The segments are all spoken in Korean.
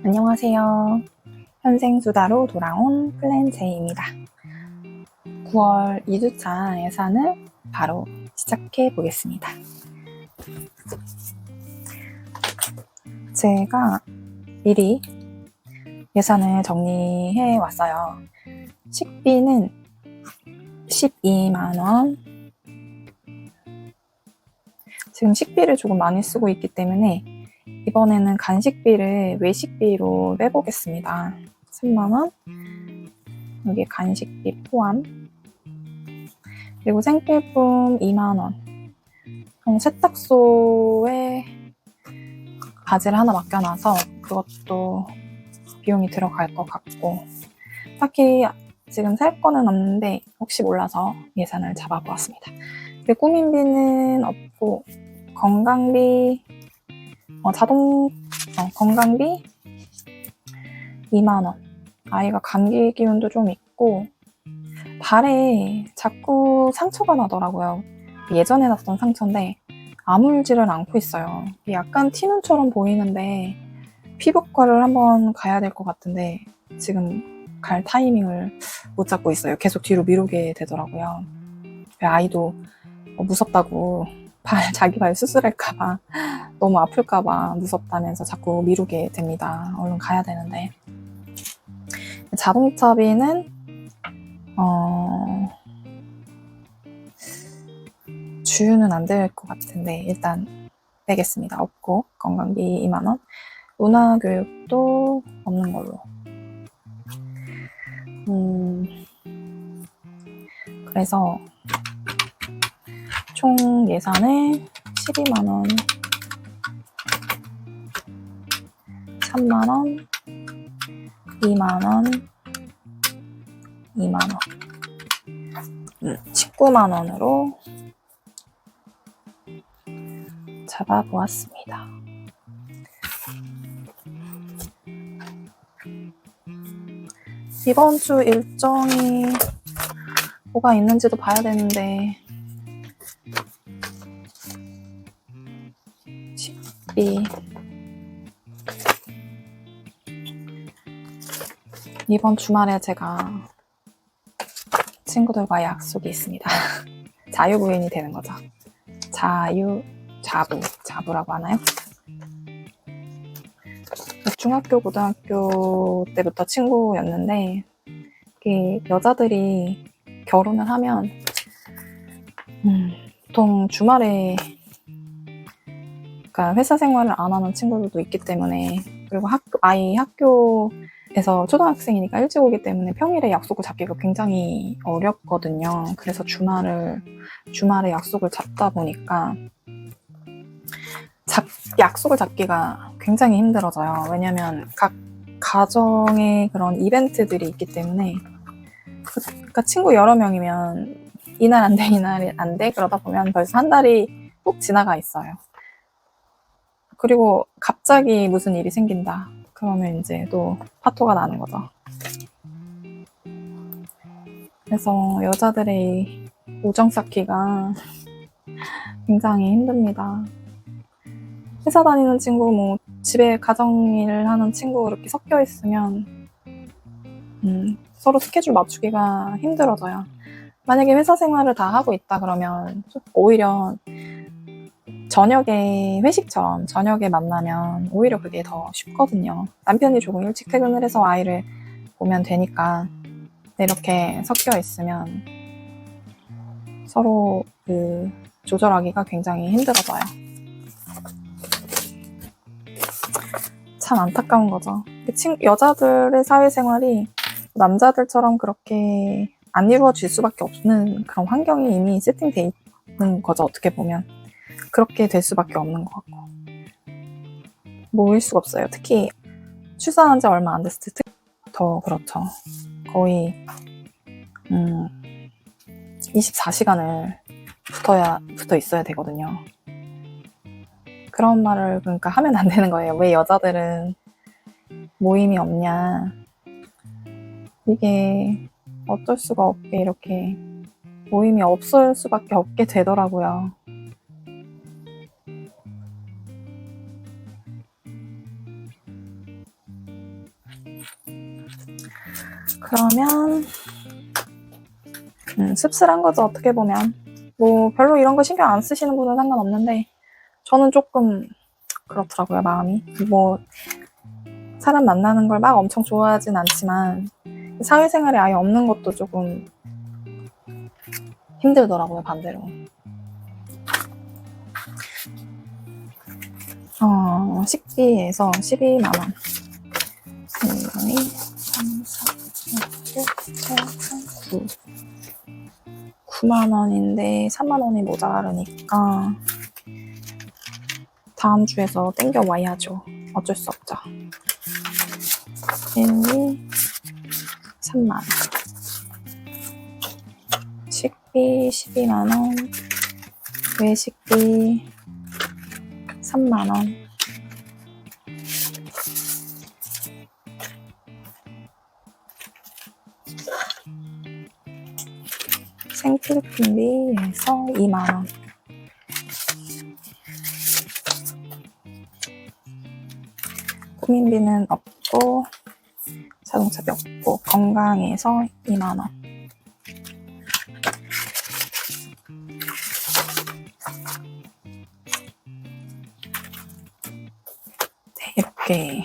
안녕하세요. 현생수다로 돌아온 플랜제이입니다. 9월 2주차 예산을 바로 시작해 보겠습니다. 제가 미리 예산을 정리해 왔어요. 식비는 12만원. 지금 식비를 조금 많이 쓰고 있기 때문에 이번에는 간식비를 외식비로 빼보겠습니다. 3만원. 여기 간식비 포함. 그리고 생필품 2만원. 그럼 세탁소에 바지를 하나 맡겨놔서 그것도 비용이 들어갈 것 같고. 딱히 지금 살 거는 없는데 혹시 몰라서 예산을 잡아보았습니다. 그리고 꾸민비는 없고 건강비 어, 자동 어, 건강비 2만 원. 아이가 감기 기운도 좀 있고 발에 자꾸 상처가 나더라고요. 예전에 났던 상처인데 아물지를 않고 있어요. 약간 티눈처럼 보이는데 피부과를 한번 가야 될 것 같은데 지금 갈 타이밍을 못 잡고 있어요. 계속 뒤로 미루게 되더라고요. 아이도 무섭다고 발, 자기 발 수술할까봐, 너무 아플까봐 무섭다면서 자꾸 미루게 됩니다. 얼른 가야 되는데. 자동차비는, 어, 주유는 안 될 것 같은데, 일단 빼겠습니다. 없고, 건강비 2만원. 문화교육도 없는 걸로. 음, 그래서, 총 예산을 12만원, 3만원, 2만원, 2만원, 19만원으로 잡아보았습니다. 이번 주 일정이 뭐가 있는지도 봐야 되는데 식비 이번 주말에 제가 친구들과 약속이 있습니다. 자유부인이 되는 거죠. 자유, 자부, 자부라고 하나요? 중학교, 고등학교 때부터 친구였는데, 여자들이 결혼을 하면, 음, 보통 주말에, 그러니까 회사 생활을 안 하는 친구들도 있기 때문에, 그리고 학교, 아이 학교에서 초등학생이니까 일찍 오기 때문에 평일에 약속을 잡기가 굉장히 어렵거든요. 그래서 주말을, 주말에 약속을 잡다 보니까, 잡, 약속을 잡기가 굉장히 힘들어져요. 왜냐면 각 가정의 그런 이벤트들이 있기 때문에 그, 그러니까 친구 여러 명이면 이날 안 돼, 이날 안 돼, 그러다 보면 벌써 한 달이 꼭 지나가 있어요. 그리고 갑자기 무슨 일이 생긴다. 그러면 이제 또 파토가 나는 거죠. 그래서 여자들의 우정 쌓기가 굉장히 힘듭니다. 회사 다니는 친구, 뭐 집에 가정일 하는 친구 이렇게 섞여 있으면 음, 서로 스케줄 맞추기가 힘들어져요. 만약에 회사 생활을 다 하고 있다 그러면 오히려 저녁에 회식처럼 저녁에 만나면 오히려 그게 더 쉽거든요. 남편이 조금 일찍 퇴근을 해서 아이를 보면 되니까 이렇게 섞여 있으면 서로 그 조절하기가 굉장히 힘들어져요. 참 안타까운 거죠. 친, 여자들의 사회생활이 남자들처럼 그렇게 안 이루어질 수밖에 없는 그런 환경이 이미 세팅돼 있는 거죠. 어떻게 보면. 그렇게 될 수밖에 없는 것 같고. 모일 수가 없어요. 특히 출산한 지 얼마 안 됐을 때 더 그렇죠. 거의 음, 24시간을 붙어야 붙어 있어야 되거든요. 그런 말을 그러니까 하면 안 되는 거예요. 왜 여자들은 모임이 없냐. 이게 어쩔 수가 없게 이렇게 모임이 없을 수밖에 없게 되더라고요. 그러면 음, 씁쓸한 거죠 어떻게 보면. 뭐 별로 이런 거 신경 안 쓰시는 분은 상관없는데 저는 조금 그렇더라고요 마음이. 뭐 사람 만나는 걸 막 엄청 좋아하진 않지만 사회생활에 아예 없는 것도 조금 힘들더라고요 반대로. 어, 식비에서 12만원. 1, 2, 3, 4, 5, 6, 7, 8, 9 9만원인데 3만원이 모자르니까 다음 주에서 땡겨 와야죠. 어쩔 수 없죠. 1, 2, 3만원. 식비 12만원. 외식비 3만원 생필품비에서 2만원. 꾸민비는 없고 자동차비 없고 건강에서 2만원. 네, 이렇게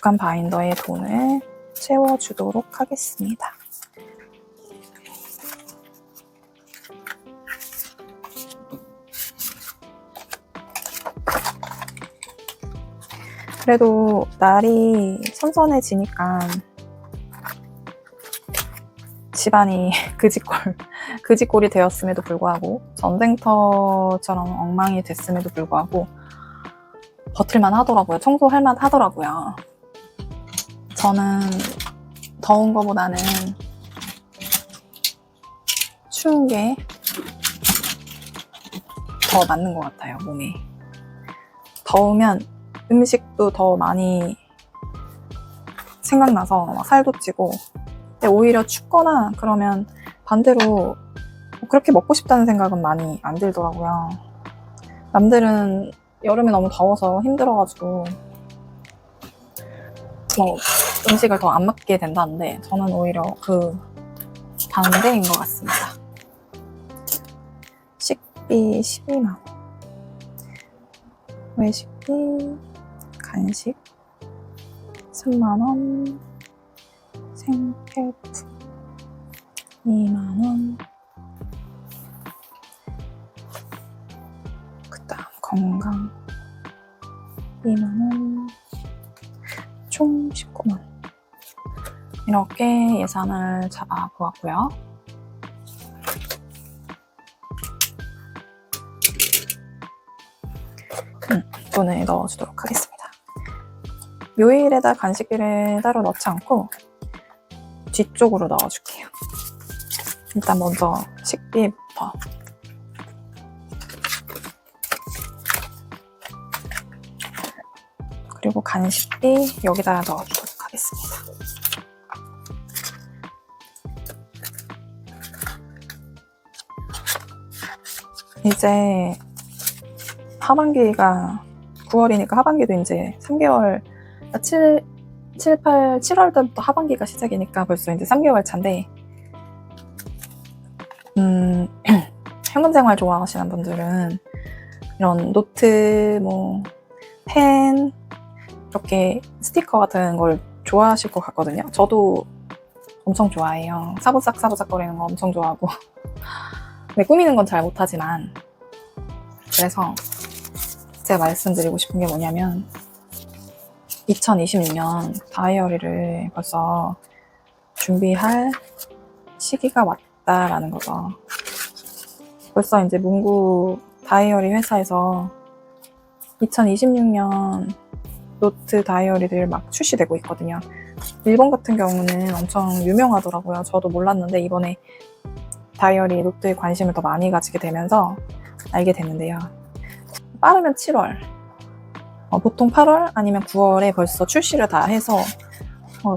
주간 바인더에 돈을 채워주도록 하겠습니다. 그래도 날이 선선해지니까 집안이 그지꼴, 그지꼴이 되었음에도 불구하고 전쟁터처럼 엉망이 됐음에도 불구하고 버틸만 하더라고요. 청소할 만 하더라고요. 저는 더운 거보다는 추운 게 더 맞는 것 같아요, 몸에. 더우면 음식도 더 많이 생각나서 막 살도 찌고 근데 오히려 춥거나 그러면 반대로 그렇게 먹고 싶다는 생각은 많이 안 들더라고요. 남들은 여름에 너무 더워서 힘들어가지고 뭐 음식을 더 안 먹게 된다는데 저는 오히려 그 반대인 것 같습니다. 식비 12만 원. 외식비, 간식 3만 원, 생필품 2만 원. 그다음 건강 2만 원. 총 19만 원. 이렇게 예산을 잡아 보았고요. 음, 돈을 넣어주도록 하겠습니다. 요일에다 간식비를 따로 넣지 않고 뒤쪽으로 넣어줄게요. 일단 먼저 식비부터. 그리고 간식비 여기다 넣어주도록 하겠습니다. 이제 하반기가 9월이니까 하반기도 이제 3개월, 7, 7, 8, 7월 때부터 하반기가 시작이니까 벌써 이제 3개월 차인데, 음, 현금 생활 좋아하시는 분들은 이런 노트, 뭐, 펜, 이렇게 스티커 같은 걸 좋아하실 것 같거든요. 저도 엄청 좋아해요. 사부작 사부작 거리는 거 엄청 좋아하고. 근데 꾸미는 건 잘 못하지만. 그래서 제가 말씀드리고 싶은 게 뭐냐면 2026년 다이어리를 벌써 준비할 시기가 왔다라는 거죠. 벌써 이제 문구 다이어리 회사에서 2026년 노트 다이어리들 막 출시되고 있거든요. 일본 같은 경우는 엄청 유명하더라고요. 저도 몰랐는데 이번에 다이어리 노트에 관심을 더 많이 가지게 되면서 알게 됐는데요. 빠르면 7월, 어, 보통 8월 아니면 9월에 벌써 출시를 다 해서 어,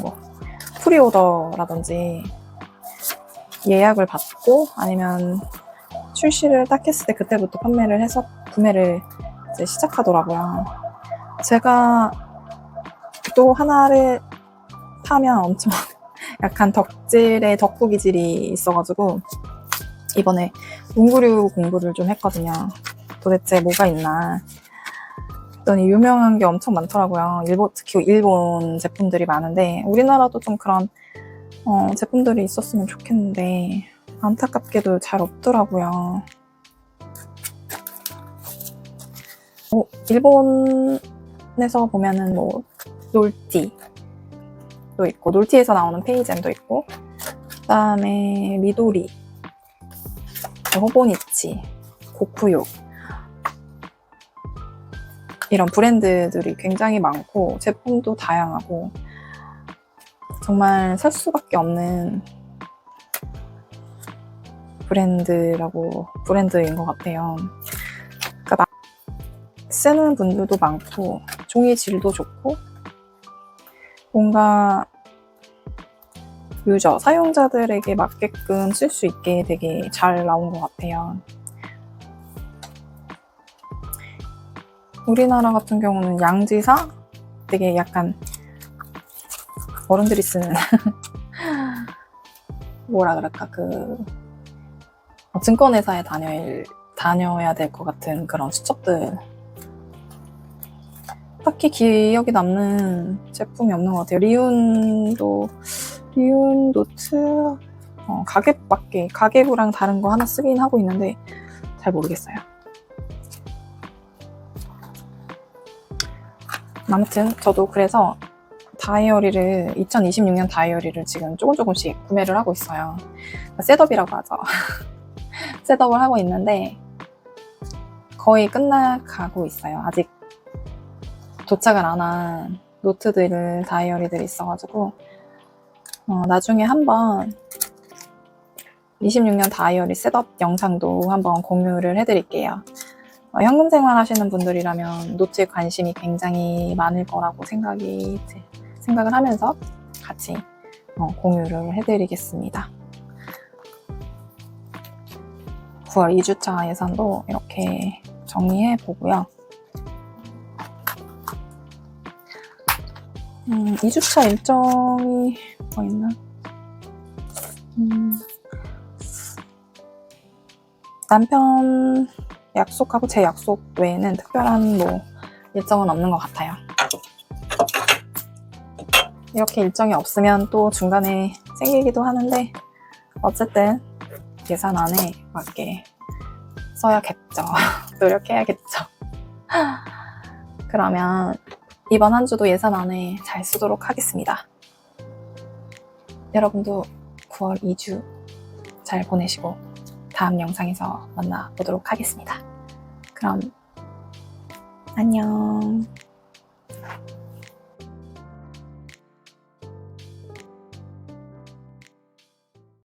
뭐, 프리오더라든지 예약을 받고 아니면 출시를 딱 했을 때 그때부터 판매를 해서 구매를 이제 시작하더라고요. 제가 또 하나를 파면 엄청 약간 덕질의 덕후 기질이 있어가지고 이번에 문구류 공부를 좀 했거든요. 도대체 뭐가 있나. 그랬더니 유명한 게 엄청 많더라고요. 일본, 특히 일본 제품들이 많은데 우리나라도 좀 그런 어, 제품들이 있었으면 좋겠는데 안타깝게도 잘 없더라고요. 어, 일본에서 보면은 뭐 놀티도 있고 놀티에서 나오는 페이젠도 있고 그다음에 미도리, 호보니치, 고쿠요 이런 브랜드들이 굉장히 많고 제품도 다양하고 정말 살 수밖에 없는 브랜드라고 브랜드인 것 같아요. 쓰는 분들도 많고 종이 질도 좋고 뭔가 유저 사용자들에게 맞게끔 쓸 수 있게 되게 잘 나온 것 같아요. 우리나라 같은 경우는 양지사? 되게 약간 어른들이 쓰는 뭐라 그럴까? 그 어, 증권회사에 다녀 다녀야 될 것 같은 그런 수첩들 딱히 기억이 남는 제품이 없는 것 같아요. 리운도 리운 노트 어, 가계밖에 가계부랑 다른 거 하나 쓰긴 하고 있는데 잘 모르겠어요. 아무튼 저도 그래서 다이어리를 2026년 다이어리를 지금 조금 조금씩 구매를 하고 있어요. 그러니까 셋업이라고 하죠. 셋업을 하고 있는데 거의 끝나가고 있어요. 아직 도착을 안 한 노트들, 다이어리들이 있어가지고 어, 나중에 한번 26년 다이어리 셋업 영상도 한번 공유를 해드릴게요. 어, 현금 생활 하시는 분들이라면 노트에 관심이 굉장히 많을 거라고 생각이 생각을 하면서 같이 어, 공유를 해드리겠습니다. 9월 2주차 예산도 이렇게 정리해 보고요. 음, 2주차 일정이 뭐 있나? 음, 남편 약속하고 제 약속 외에는 특별한 뭐 일정은 없는 것 같아요. 이렇게 일정이 없으면 또 중간에 생기기도 하는데 어쨌든 예산 안에 맞게 써야겠죠. 노력해야겠죠. 그러면 이번 한 주도 예산 안에 잘 쓰도록 하겠습니다. 여러분도 9월 2주 잘 보내시고 다음 영상에서 만나 보도록 하겠습니다. 그럼 안녕.